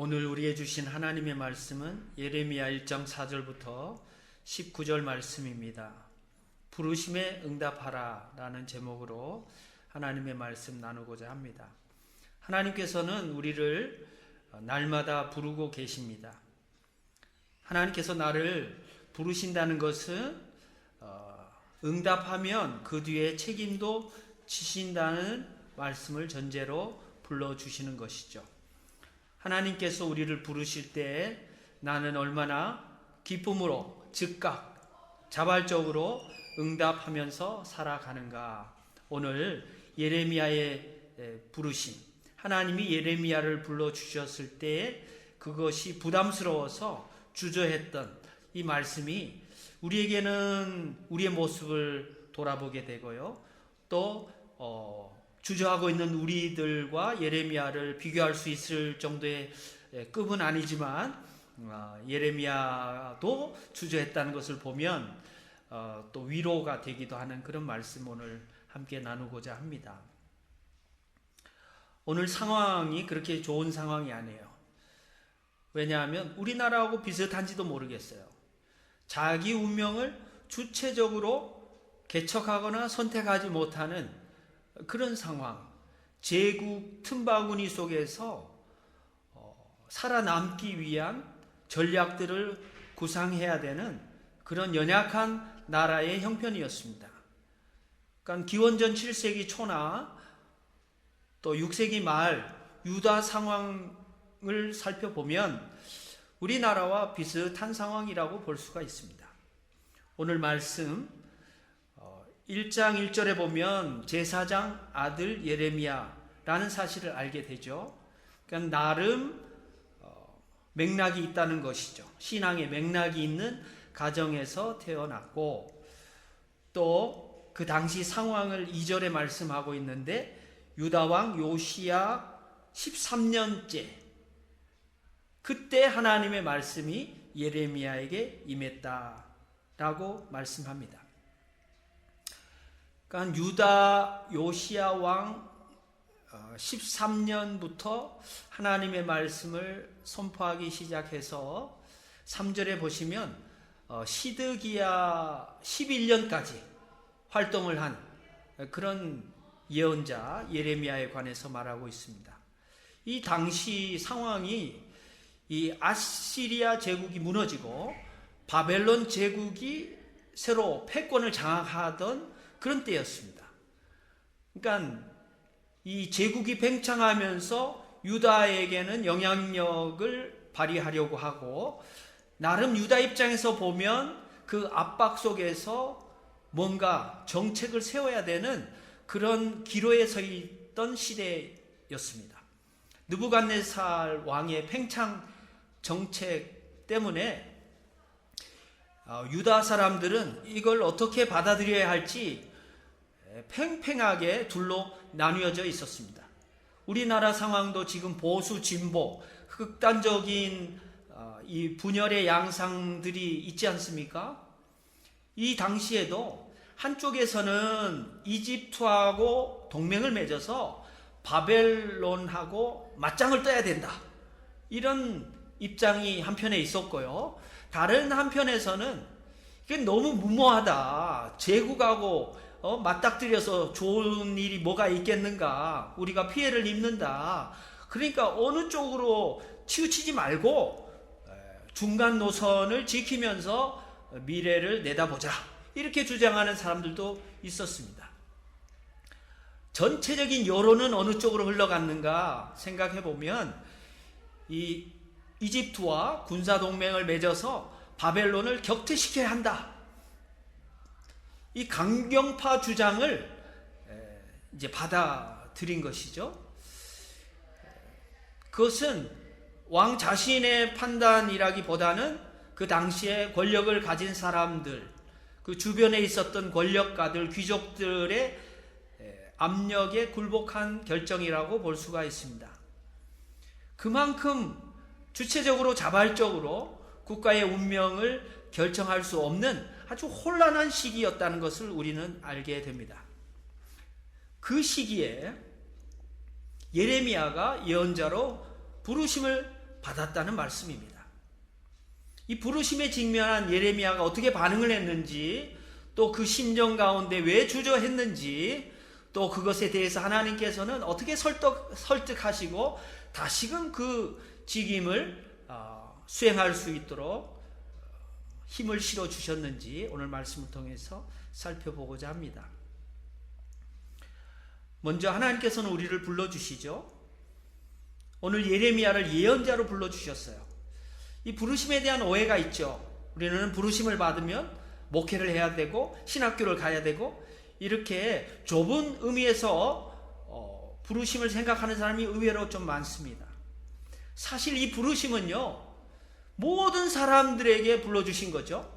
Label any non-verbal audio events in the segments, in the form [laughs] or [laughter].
오늘 우리에게 주신 하나님의 말씀은 예레미야 1장 4절부터 19절 말씀입니다. 부르심에 응답하라 라는 제목으로 하나님의 말씀 나누고자 합니다. 하나님께서는 우리를 날마다 부르고 계십니다. 하나님께서 나를 부르신다는 것은 어, 응답하면 그 뒤에 책임도 지신다는 말씀을 전제로 불러주시는 것이죠. 하나님께서 우리를 부르실 때 나는 얼마나 기쁨으로 즉각 자발적으로 응답하면서 살아가는가. 오늘 예레미야의 부르심 하나님이 예레미야를 불러 주셨을 때 그것이 부담스러워서 주저했던 이 말씀이 우리에게는 우리의 모습을 돌아보게 되고요. 또 어, 주저하고 있는 우리들과 예레미야를 비교할 수 있을 정도의 급은 아니지만 어, 예레미야도 주저했다는 것을 보면 어, 또 위로가 되기도 하는 그런 말씀 오늘 함께 나누고자 합니다. 오늘 상황이 그렇게 좋은 상황이 아니에요. 왜냐하면 우리나라하고 비슷한지도 모르겠어요. 자기 운명을 주체적으로 개척하거나 선택하지 못하는 그런 상황, 제국 틈바구니 속에서 살아남기 위한 전략들을 구상해야 되는 그런 연약한 나라의 형편이었습니다. 그러니까 기원전 7세기 초나 또 6세기 말 유다 상황을 살펴보면 우리나라와 비슷한 상황이라고 볼 수가 있습니다. 오늘 말씀 1장 1절에 보면 제사장 아들 예레미야라는 사실을 알게 되죠. 그러니까 나름 맥락이 있다는 것이죠. 신앙의 맥락이 있는 가정에서 태어났고 또 그 당시 상황을 2절에 말씀하고 있는데 유다 왕 요시야 13년째 그때 하나님의 말씀이 예레미야에게 임했다라고 말씀합니다. 그러니까 유다 요시야 왕 13년부터 하나님의 말씀을 선포하기 시작해서 3절에 보시면 시드기야 11년까지 활동을 한 그런 예언자 예레미야에 관해서 말하고 있습니다. 이 당시 상황이 이 아시리아 제국이 무너지고 바벨론 제국이 새로 패권을 장악하던 그런 때였습니다. 그러니까 이 제국이 팽창하면서 유다에게는 영향력을 발휘하려고 하고 나름 유다 입장에서 보면 그 압박 속에서 뭔가 정책을 세워야 되는 그런 기로에 서 있던 시대였습니다. 느부갓네살 왕의 팽창 정책 때문에 유다 사람들은 이걸 어떻게 받아들여야 할지 팽팽하게 둘로 나뉘어져 있었습니다. 우리나라 상황도 지금 보수 진보 극단적인 이 분열의 양상들이 있지 않습니까? 이 당시에도 한쪽에서는 이집트하고 동맹을 맺어서 바벨론하고 맞짱을 떠야 된다. 이런 입장이 한편에 있었고요. 다른 한편에서는 이게 너무 무모하다. 제국하고 어, 맞닥뜨려서 좋은 일이 뭐가 있겠는가. 우리가 피해를 입는다. 그러니까 어느 쪽으로 치우치지 말고 중간 노선을 지키면서 미래를 내다보자. 이렇게 주장하는 사람들도 있었습니다. 전체적인 여론은 어느 쪽으로 흘러갔는가 생각해 보면 이 이집트와 군사 동맹을 맺어서 바벨론을 격퇴시켜야 한다. 이 강경파 주장을 이제 받아들인 것이죠. 그것은 왕 자신의 판단이라기보다는 그 당시에 권력을 가진 사람들, 그 주변에 있었던 권력가들, 귀족들의 압력에 굴복한 결정이라고 볼 수가 있습니다. 그만큼 주체적으로 자발적으로 국가의 운명을 결정할 수 없는 아주 혼란한 시기였다는 것을 우리는 알게 됩니다. 그 시기에 예레미야가 예언자로 부르심을 받았다는 말씀입니다. 이 부르심에 직면한 예레미야가 어떻게 반응을 했는지 또 그 심정 가운데 왜 주저했는지 또 그것에 대해서 하나님께서는 어떻게 설득, 설득하시고 다시금 그 직임을 어, 수행할 수 있도록 힘을 실어 주셨는지 오늘 말씀을 통해서 살펴보고자 합니다. 먼저 하나님께서는 우리를 불러 주시죠. 오늘 예레미야를 예언자로 불러 주셨어요. 이 부르심에 대한 오해가 있죠. 우리는 부르심을 받으면 목회를 해야 되고 신학교를 가야 되고 이렇게 좁은 의미에서 어, 부르심을 생각하는 사람이 의외로 좀 많습니다. 사실 이 부르심은요 모든 사람들에게 불러주신 거죠.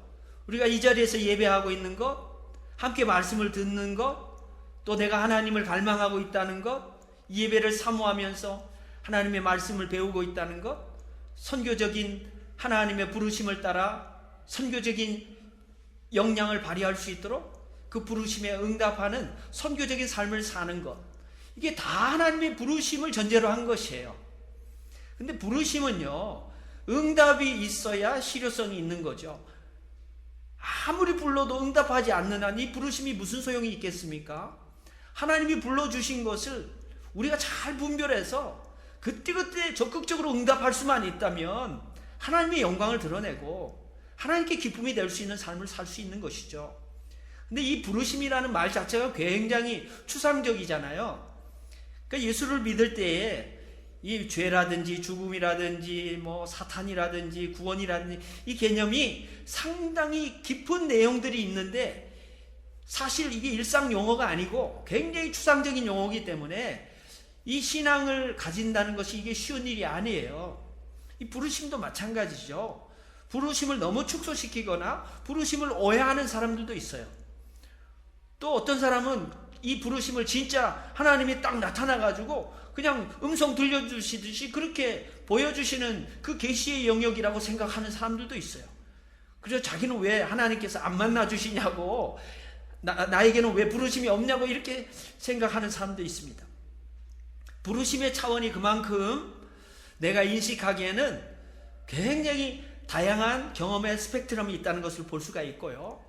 우리가 이 자리에서 예배하고 있는 것, 함께 말씀을 듣는 것, 또 내가 하나님을 갈망하고 있다는 것, 이 예배를 사모하면서 하나님의 말씀을 배우고 있다는 것, 선교적인 하나님의 부르심을 따라 선교적인 역량을 발휘할 수 있도록 그 부르심에 응답하는 선교적인 삶을 사는 것. 이게 다 하나님의 부르심을 전제로 한 것이에요. 근데 부르심은요, 응답이 있어야 실효성이 있는 거죠. 아무리 불러도 응답하지 않는 한 이 부르심이 무슨 소용이 있겠습니까? 하나님이 불러주신 것을 우리가 잘 분별해서 그때그때 적극적으로 응답할 수만 있다면 하나님의 영광을 드러내고 하나님께 기쁨이 될 수 있는 삶을 살 수 있는 것이죠. 근데 이 부르심이라는 말 자체가 굉장히 추상적이잖아요. 그러니까 예수를 믿을 때에 이 죄라든지 죽음이라든지 뭐 사탄이라든지 구원이라든지 이 개념이 상당히 깊은 내용들이 있는데 사실 이게 일상 용어가 아니고 굉장히 추상적인 용어이기 때문에 이 신앙을 가진다는 것이 이게 쉬운 일이 아니에요. 이 부르심도 마찬가지죠. 부르심을 너무 축소시키거나 부르심을 오해하는 사람들도 있어요. 또 어떤 사람은 이 부르심을 진짜 하나님이 딱 나타나가지고 그냥 음성 들려주시듯이 그렇게 보여주시는 그 계시의 영역이라고 생각하는 사람들도 있어요. 그래서 자기는 왜 하나님께서 안 만나 주시냐고 나, 나에게는 왜 부르심이 없냐고 이렇게 생각하는 사람도 있습니다. 부르심의 차원이 그만큼 내가 인식하기에는 굉장히 다양한 경험의 스펙트럼이 있다는 것을 볼 수가 있고요.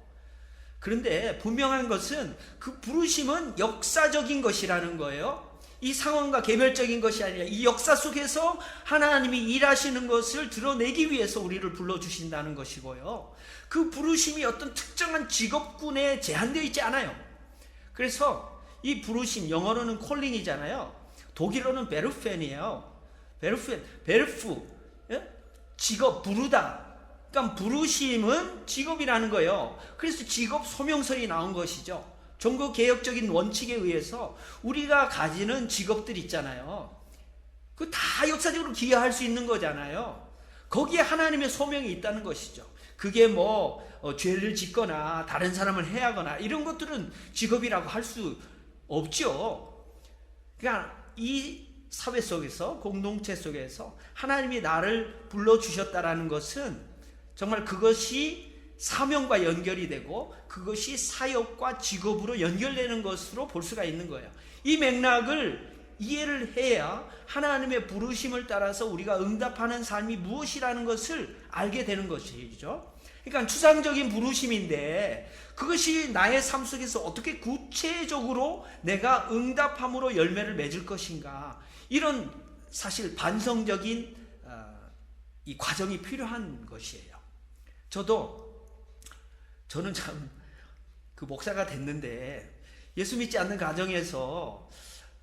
그런데 분명한 것은 그 부르심은 역사적인 것이라는 거예요. 이 상황과 개별적인 것이 아니라 이 역사 속에서 하나님이 일하시는 것을 드러내기 위해서 우리를 불러주신다는 것이고요. 그 부르심이 어떤 특정한 직업군에 제한되어 있지 않아요. 그래서 이 부르심, 영어로는 콜링이잖아요. 독일어는 베르펜이에요. 베르펜, 베르프, 예? 직업, 부르다. 그러니까 부르심은 직업이라는 거예요. 그래서 직업 소명설이 나온 것이죠. 종교 개혁적인 원칙에 의해서 우리가 가지는 직업들 있잖아요. 그 다 역사적으로 기여할 수 있는 거잖아요. 거기에 하나님의 소명이 있다는 것이죠. 그게 뭐 어, 죄를 짓거나 다른 사람을 해하거나 이런 것들은 직업이라고 할 수 없죠. 그러니까 이 사회 속에서 공동체 속에서 하나님이 나를 불러 주셨다라는 것은 정말 그것이 사명과 연결이 되고 그것이 사역과 직업으로 연결되는 것으로 볼 수가 있는 거예요. 이 맥락을 이해를 해야 하나님의 부르심을 따라서 우리가 응답하는 삶이 무엇이라는 것을 알게 되는 것이죠. 그러니까 추상적인 부르심인데 그것이 나의 삶 속에서 어떻게 구체적으로 내가 응답함으로 열매를 맺을 것인가 이런 사실 반성적인 어, 이 과정이 필요한 것이에요. 저도 저는 참 그 목사가 됐는데 예수 믿지 않는 가정에서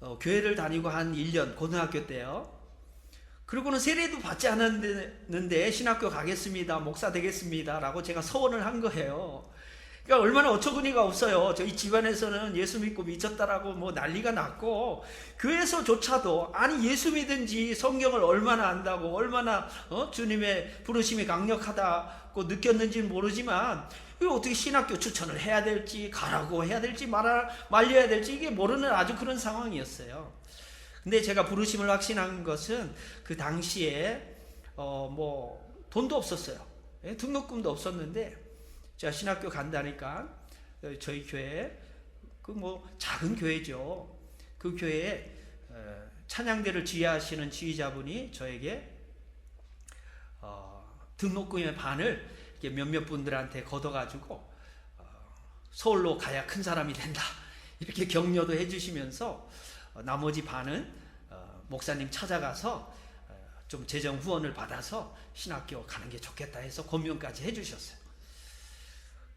어, 교회를 다니고 한 1년 고등학교 때요. 그리고는 세례도 받지 않았는데 신학교 가겠습니다. 목사 되겠습니다 라고 제가 서원을 한 거예요. 그러니까 얼마나 어처구니가 없어요. 저희 집안에서는 예수 믿고 미쳤다라고 뭐 난리가 났고 교회에서조차도 아니 예수 믿은지 성경을 얼마나 안다고 얼마나 어? 주님의 부르심이 강력하다고 느꼈는지 모르지만 이거 어떻게 신학교 추천을 해야 될지 가라고 해야 될지 말아 말려야 될지 이게 모르는 아주 그런 상황이었어요. 근데 제가 부르심을 확신한 것은 그 당시에 어 뭐 돈도 없었어요. 예? 등록금도 없었는데 제가 신학교 간다니까 어, 저희 교회 그 뭐 작은 교회죠. 그 교회에 어, 찬양대를 지휘하시는 지휘자분이 저에게 어, 등록금의 반을 몇몇 분들한테 걷어가지고 어, 서울로 가야 큰 사람이 된다 [laughs] 이렇게 격려도 해주시면서 어, 나머지 반은 어, 목사님 찾아가서 어, 좀 재정 후원을 받아서 신학교 가는 게 좋겠다 해서 권면까지 해주셨어요.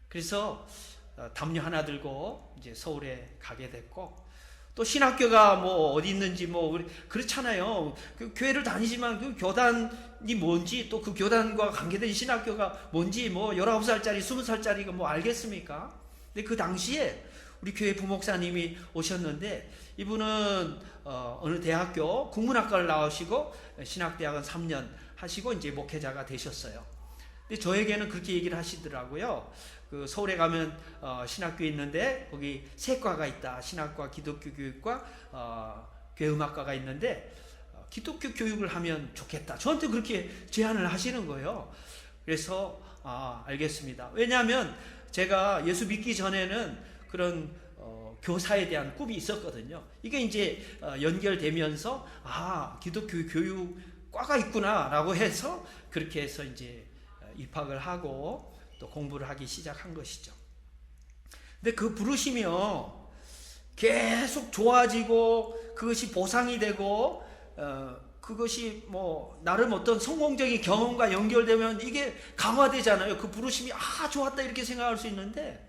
그래서 어, 담요 하나 들고 이제 서울에 가게 됐고 또 신학교가 뭐 어디 있는지 뭐 그렇잖아요. 그 교회를 다니지만 그 교단이 뭔지 또 그 교단과 관계된 신학교가 뭔지 뭐 19살짜리 20살짜리가 뭐 알겠습니까? 근데 그 당시에 우리 교회 부목사님이 오셨는데 이분은 어, 어느 대학교 국문학과를 나오시고 신학대학은 3년 하시고 이제 목회자가 되셨어요. 근데 저에게는 그렇게 얘기를 하시더라고요. 그 서울에 가면 어, 신학교 있는데 거기 세 과가 있다. 신학과, 기독교 교육과 어, 교회음악과가 있는데 어, 기독교 교육을 하면 좋겠다. 저한테 그렇게 제안을 하시는 거예요. 그래서 아, 알겠습니다. 왜냐하면 제가 예수 믿기 전에는 그런 어, 교사에 대한 꿈이 있었거든요. 이게 이제 어, 연결되면서 아 기독교 교육과가 있구나라고 해서 그렇게 해서 이제 어, 입학을 하고 또 공부를 하기 시작한 것이죠. 근데 그 부르시며 계속 좋아지고 그것이 보상이 되고 어, 그것이 뭐 나름 어떤 성공적인 경험과 연결되면 이게 강화되잖아요. 그 부르심이 아 좋았다 이렇게 생각할 수 있는데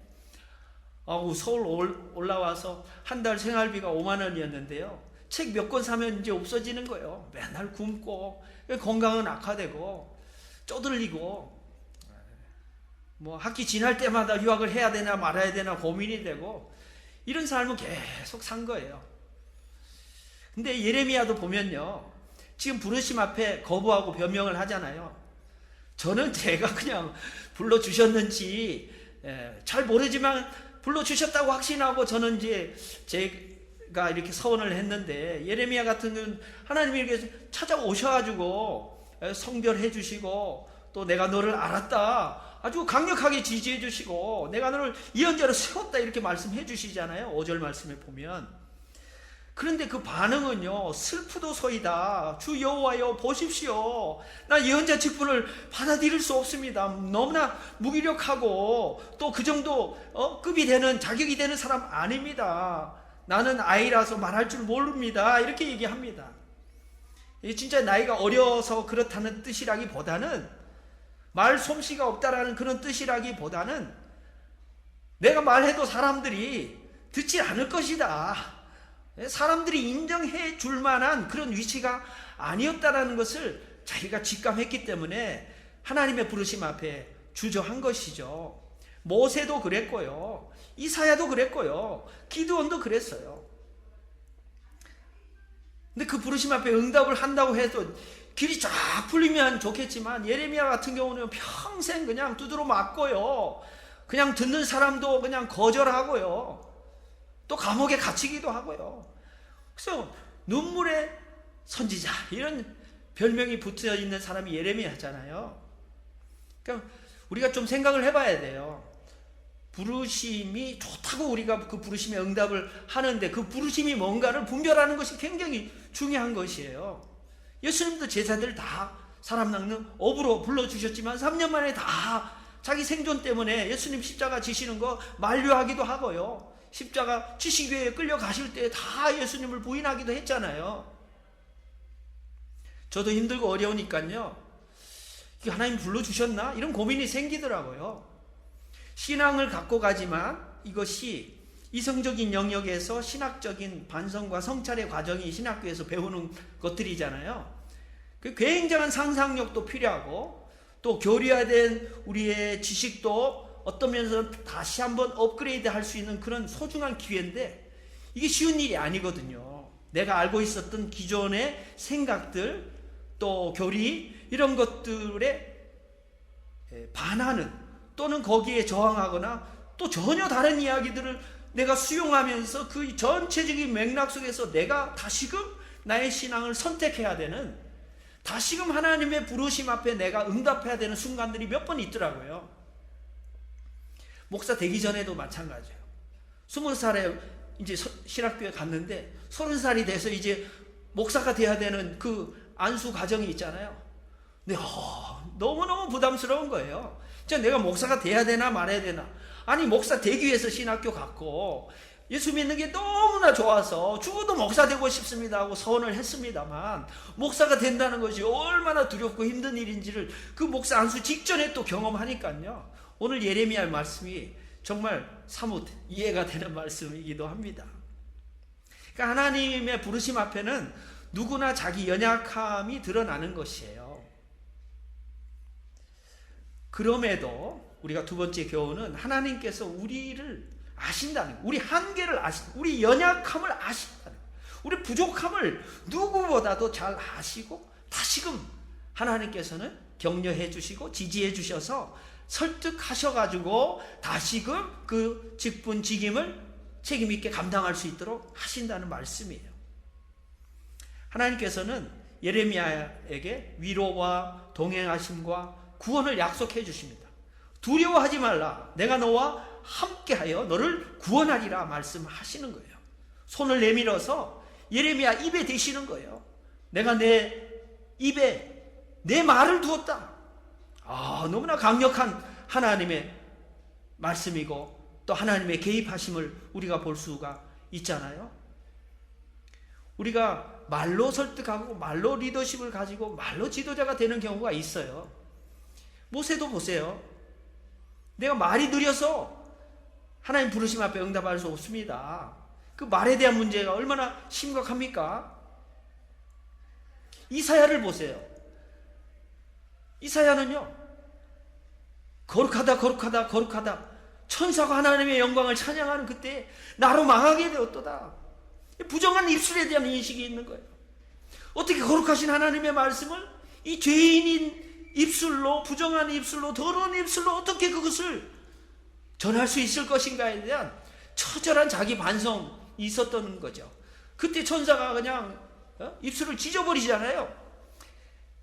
아우 서울 올, 올라와서 한 달 생활비가 5만 원이었는데요. 책 몇 권 사면 이제 없어지는 거예요. 맨날 굶고 건강은 악화되고 쪼들리고 뭐 학기 지날 때마다 유학을 해야 되나 말아야 되나 고민이 되고 이런 삶을 계속 산 거예요. 근데 예레미야도 보면요. 지금 부르심 앞에 거부하고 변명을 하잖아요. 저는 제가 그냥 불러주셨는지 예, 잘 모르지만 불러주셨다고 확신하고 저는 이제 제가 이렇게 서원을 했는데 예레미야 같은 경우는 하나님이 이렇게 찾아오셔가지고 예, 성별해 주시고 또 내가 너를 알았다 아주 강력하게 지지해 주시고 내가 너를 예언자로 세웠다 이렇게 말씀해 주시잖아요. 5절 말씀에 보면. 그런데 그 반응은요 슬프도소이다. 주 여호와여 보십시오. 나 예언자 직분을 받아들일 수 없습니다. 너무나 무기력하고 또 그 정도 어, 급이 되는 자격이 되는 사람 아닙니다. 나는 아이라서 말할 줄 모릅니다. 이렇게 얘기합니다. 진짜 나이가 어려서 그렇다는 뜻이라기보다는 말 솜씨가 없다라는 그런 뜻이라기보다는 내가 말해도 사람들이 듣지 않을 것이다 사람들이 인정해 줄 만한 그런 위치가 아니었다라는 것을 자기가 직감했기 때문에 하나님의 부르심 앞에 주저한 것이죠. 모세도 그랬고요. 이사야도 그랬고요. 기드온도 그랬어요. 근데 그 부르심 앞에 응답을 한다고 해도 길이 쫙 풀리면 좋겠지만 예레미야 같은 경우는 평생 그냥 두드러 맞고요. 그냥 듣는 사람도 그냥 거절하고요. 또 감옥에 갇히기도 하고요. 그래서 눈물의 선지자 이런 별명이 붙어 있는 사람이 예레미야잖아요. 그러니까 우리가 좀 생각을 해봐야 돼요. 부르심이 좋다고 우리가 그 부르심에 응답을 하는데 그 부르심이 뭔가를 분별하는 것이 굉장히 중요한 것이에요. 예수님도 제자들 다 사람 낚는 업으로 불러주셨지만 3년 만에 다 자기 생존 때문에 예수님 십자가 지시는 거 만류하기도 하고요. 십자가 지식교회에 끌려가실 때 다 예수님을 부인하기도 했잖아요. 저도 힘들고 어려우니까요. 하나님 불러주셨나? 이런 고민이 생기더라고요. 신앙을 갖고 가지만 이것이 이성적인 영역에서 신학적인 반성과 성찰의 과정이 신학교에서 배우는 것들이잖아요. 그 굉장한 상상력도 필요하고 또 교류화된 우리의 지식도 어떤 면에서 다시 한번 업그레이드 할 수 있는 그런 소중한 기회인데 이게 쉬운 일이 아니거든요. 내가 알고 있었던 기존의 생각들 또 교리 이런 것들에 반하는 또는 거기에 저항하거나 또 전혀 다른 이야기들을 내가 수용하면서 그 전체적인 맥락 속에서 내가 다시금 나의 신앙을 선택해야 되는 다시금 하나님의 부르심 앞에 내가 응답해야 되는 순간들이 몇 번 있더라고요. 목사 되기 전에도 마찬가지예요. 스무 살에 이제 신학교에 갔는데 서른 살이 돼서 이제 목사가 돼야 되는 그 안수 과정이 있잖아요. 근데 어, 너무너무 부담스러운 거예요. 저 내가 목사가 돼야 되나 말아야 되나. 아니, 목사 되기 위해서 신학교 갔고, 예수 믿는 게 너무나 좋아서 죽어도 목사 되고 싶습니다 하고 서원을 했습니다만, 목사가 된다는 것이 얼마나 두렵고 힘든 일인지를 그 목사 안수 직전에 또 경험하니까요. 오늘 예레미야 말씀이 정말 사뭇 이해가 되는 말씀이기도 합니다. 그러니까 하나님의 부르심 앞에는 누구나 자기 연약함이 드러나는 것이에요. 그럼에도 우리가 두 번째 교훈은 하나님께서 우리를 아신다는, 우리 한계를 아신, 우리 연약함을 아신다는, 우리 부족함을 누구보다도 잘 아시고 다시금 하나님께서는 격려해 주시고 지지해 주셔서 설득하셔가지고 다시금 그 직분 직임을 책임 있게 감당할 수 있도록 하신다는 말씀이에요. 하나님께서는 예레미야에게 위로와 동행하심과 구원을 약속해 주십니다. 두려워하지 말라. 내가 너와 함께하여 너를 구원하리라 말씀하시는 거예요. 손을 내밀어서 예레미야 입에 대시는 거예요. 내가 내 입에 내 말을 두었다. 아, 너무나 강력한 하나님의 말씀이고 또 하나님의 개입하심을 우리가 볼 수가 있잖아요. 우리가 말로 설득하고 말로 리더십을 가지고 말로 지도자가 되는 경우가 있어요. 모세도 보세요. 내가 말이 느려서 하나님 부르심 앞에 응답할 수 없습니다. 그 말에 대한 문제가 얼마나 심각합니까? 이사야를 보세요. 이사야는요, 거룩하다, 거룩하다, 거룩하다. 천사가 하나님의 영광을 찬양하는 그때 나로 망하게 되었도다. 부정한 입술에 대한 인식이 있는 거예요. 어떻게 거룩하신 하나님의 말씀을 이 죄인인 입술로, 부정한 입술로, 더러운 입술로 어떻게 그것을 전할 수 있을 것인가에 대한 처절한 자기 반성이 있었던 거죠. 그때 천사가 그냥 어? 입술을 찢어버리잖아요.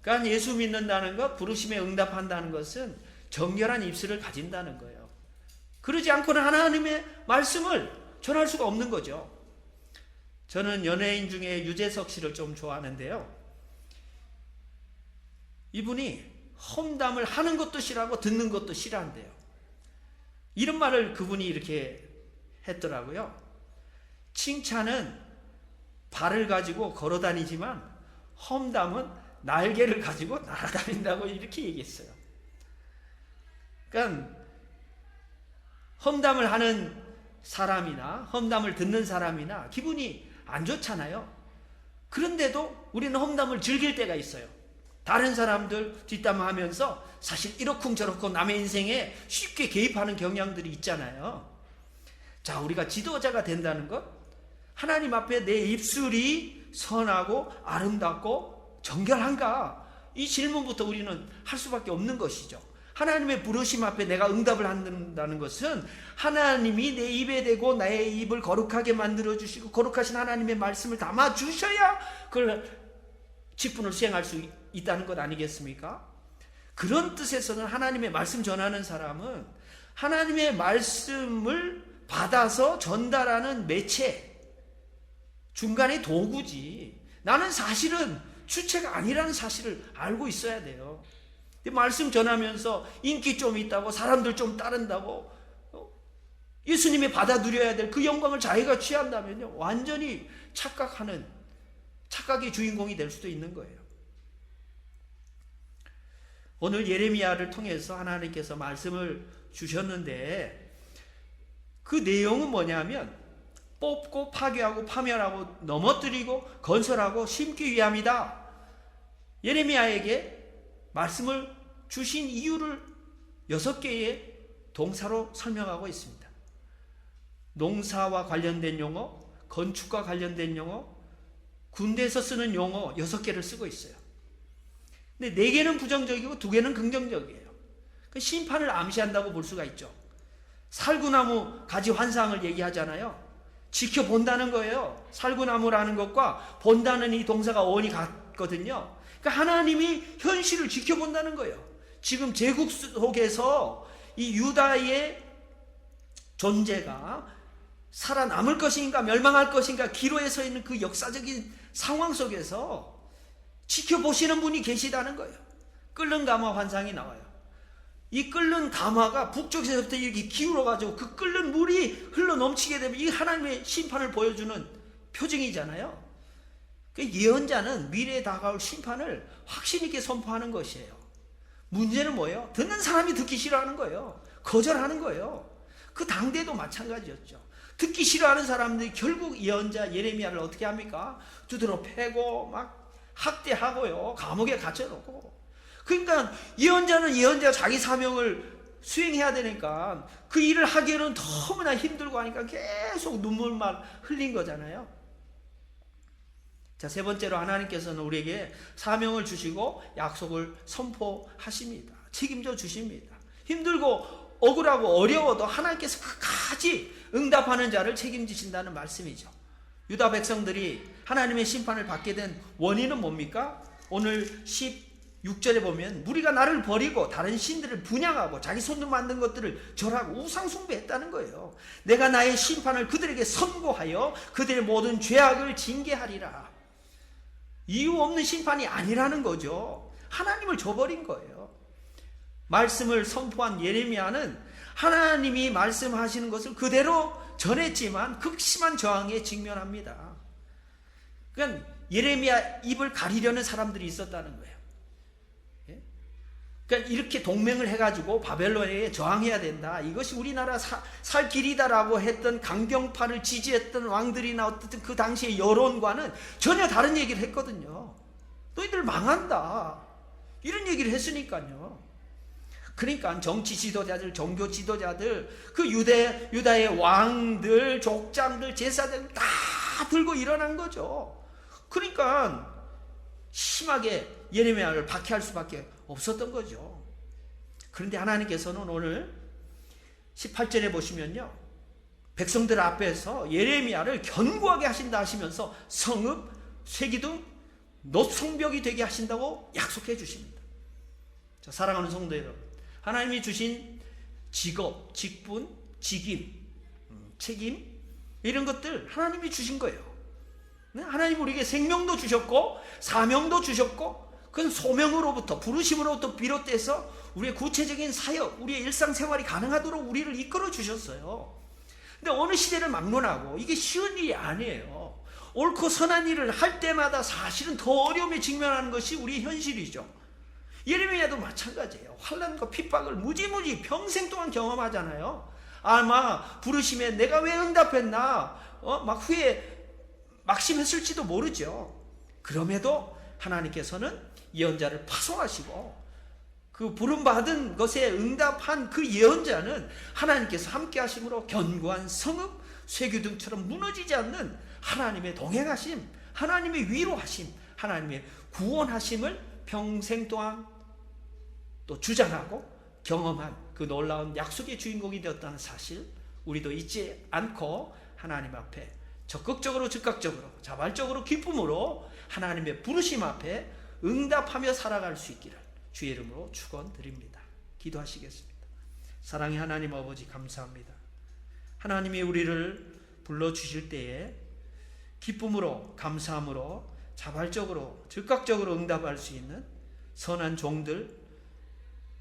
그러니까 예수 믿는다는 것, 부르심에 응답한다는 것은 정결한 입술을 가진다는 거예요. 그러지 않고는 하나님의 말씀을 전할 수가 없는 거죠. 저는 연예인 중에 유재석 씨를 좀 좋아하는데요. 이분이 험담을 하는 것도 싫어하고 듣는 것도 싫어한대요. 이런 말을 그분이 이렇게 했더라고요. 칭찬은 발을 가지고 걸어 다니지만 험담은 날개를 가지고 날아다닌다고 이렇게 얘기했어요. 그러니까 험담을 하는 사람이나 험담을 듣는 사람이나 기분이 안 좋잖아요. 그런데도 우리는 험담을 즐길 때가 있어요. 다른 사람들 뒷담화하면서 사실 이렇쿵 저렇쿵 남의 인생에 쉽게 개입하는 경향들이 있잖아요. 자, 우리가 지도자가 된다는 것, 하나님 앞에 내 입술이 선하고 아름답고 정결한가? 이 질문부터 우리는 할 수밖에 없는 것이죠. 하나님의 부르심 앞에 내가 응답을 한다는 것은 하나님이 내 입에 대고 나의 입을 거룩하게 만들어 주시고 거룩하신 하나님의 말씀을 담아 주셔야 그걸 직분을 수행할 수 있다는 것 아니겠습니까? 그런 뜻에서는 하나님의 말씀 전하는 사람은 하나님의 말씀을 받아서 전달하는 매체, 중간의 도구지. 나는 사실은 주체가 아니라는 사실을 알고 있어야 돼요. 말씀 전하면서 인기 좀 있다고 사람들 좀 따른다고 어? 예수님이 받아 누려야 될 그 영광을 자기가 취한다면요 완전히 착각하는 착각의 주인공이 될 수도 있는 거예요. 오늘 예레미야를 통해서 하나님께서 말씀을 주셨는데 그 내용은 뭐냐면 뽑고 파괴하고 파멸하고 넘어뜨리고 건설하고 심기 위함이다. 예레미야에게 말씀을 주신 이유를 여섯 개의 동사로 설명하고 있습니다. 농사와 관련된 용어, 건축과 관련된 용어, 군대에서 쓰는 용어 여섯 개를 쓰고 있어요. 근데 네 개는 부정적이고 두 개는 긍정적이에요. 그 심판을 암시한다고 볼 수가 있죠. 살구나무 가지 환상을 얘기하잖아요. 지켜본다는 거예요. 살구나무라는 것과 본다는 이 동사가 원이 같거든요. 그러니까 하나님이 현실을 지켜본다는 거예요. 지금 제국 속에서 이 유다의 존재가 살아남을 것인가 멸망할 것인가 기로에 서 있는 그 역사적인 상황 속에서 지켜보시는 분이 계시다는 거예요. 끓는 가마 환상이 나와요. 이 끓는 가마가 북쪽에서부터 이렇게 기울어가지고 그 끓는 물이 흘러 넘치게 되면 이 하나님의 심판을 보여주는 표징이잖아요. 그 예언자는 미래에 다가올 심판을 확신 있게 선포하는 것이에요. 문제는 뭐예요? 듣는 사람이 듣기 싫어하는 거예요. 거절하는 거예요. 그 당대도 마찬가지였죠. 듣기 싫어하는 사람들이 결국 예언자 예레미야를 어떻게 합니까? 두드러 패고 막 학대하고요. 감옥에 갇혀놓고. 그러니까 예언자는 예언자 자기 사명을 수행해야 되니까 그 일을 하기에는 너무나 힘들고 하니까 계속 눈물만 흘린 거잖아요. 자, 세 번째로 하나님께서는 우리에게 사명을 주시고 약속을 선포하십니다. 책임져 주십니다. 힘들고 억울하고 어려워도 하나님께서 끝까지 응답하는 자를 책임지신다는 말씀이죠. 유다 백성들이 하나님의 심판을 받게 된 원인은 뭡니까? 오늘 16절에 보면 무리가 나를 버리고 다른 신들을 분양하고 자기 손으로 만든 것들을 절하고 우상숭배했다는 거예요. 내가 나의 심판을 그들에게 선고하여 그들의 모든 죄악을 징계하리라. 이유 없는 심판이 아니라는 거죠. 하나님을 저버린 거예요. 말씀을 선포한 예레미야는 하나님이 말씀하시는 것을 그대로 전했지만 극심한 저항에 직면합니다. 그러니까 예레미야 입을 가리려는 사람들이 있었다는 거예요. 예? 그러니까 이렇게 동맹을 해가지고 바벨론에 저항해야 된다. 이것이 우리나라 사, 살 길이다라고 했던 강경파를 지지했던 왕들이나 어떻든 그 당시의 여론과는 전혀 다른 얘기를 했거든요. 너희들 망한다. 이런 얘기를 했으니까요. 그러니까 정치 지도자들, 종교 지도자들, 그 유대, 유다의 왕들, 족장들, 제사들 다 들고 일어난 거죠. 그러니까 심하게 예레미야를 박해할 수밖에 없었던 거죠. 그런데 하나님께서는 오늘 18절에 보시면요. 백성들 앞에서 예레미야를 견고하게 하신다 하시면서 성읍, 쇠기둥, 노성벽이 되게 하신다고 약속해 주십니다. 자, 사랑하는 성도 여러분. 하나님이 주신 직업, 직분, 직임, 음, 책임 이런 것들 하나님이 주신 거예요. 네? 하나님 우리에게 생명도 주셨고 사명도 주셨고 그건 소명으로부터 부르심으로부터 비롯돼서 우리의 구체적인 사역, 우리의 일상생활이 가능하도록 우리를 이끌어 주셨어요. 근데 어느 시대를 막론하고 이게 쉬운 일이 아니에요. 옳고 선한 일을 할 때마다 사실은 더 어려움에 직면하는 것이 우리의 현실이죠. 예레미야도 마찬가지예요. 환란과 핍박을 무지무지 평생 동안 경험하잖아요. 아마 부르심에 내가 왜 응답했나? 어? 막 후에 막심했을지도 모르죠. 그럼에도 하나님께서는 예언자를 파송하시고 그 부름받은 것에 응답한 그 예언자는 하나님께서 함께 하심으로 견고한 성읍, 쇠규등처럼 무너지지 않는 하나님의 동행하심, 하나님의 위로하심, 하나님의 구원하심을 평생 동안 또 주장하고 경험한 그 놀라운 약속의 주인공이 되었다는 사실 우리도 잊지 않고 하나님 앞에 적극적으로 즉각적으로 자발적으로 기쁨으로 하나님의 부르심 앞에 응답하며 살아갈 수 있기를 주의 이름으로 축원드립니다. 기도하시겠습니다. 사랑의 하나님 아버지 감사합니다. 하나님이 우리를 불러 주실 때에 기쁨으로 감사함으로 자발적으로 즉각적으로 응답할 수 있는 선한 종들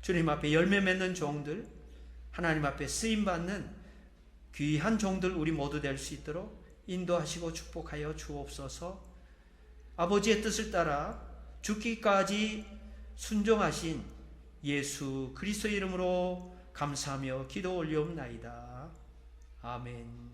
주님 앞에 열매 맺는 종들 하나님 앞에 쓰임 받는 귀한 종들 우리 모두 될 수 있도록 인도하시고 축복하여 주옵소서. 아버지의 뜻을 따라 죽기까지 순종하신 예수 그리스도 이름으로 감사하며 기도 올리옵나이다. 아멘.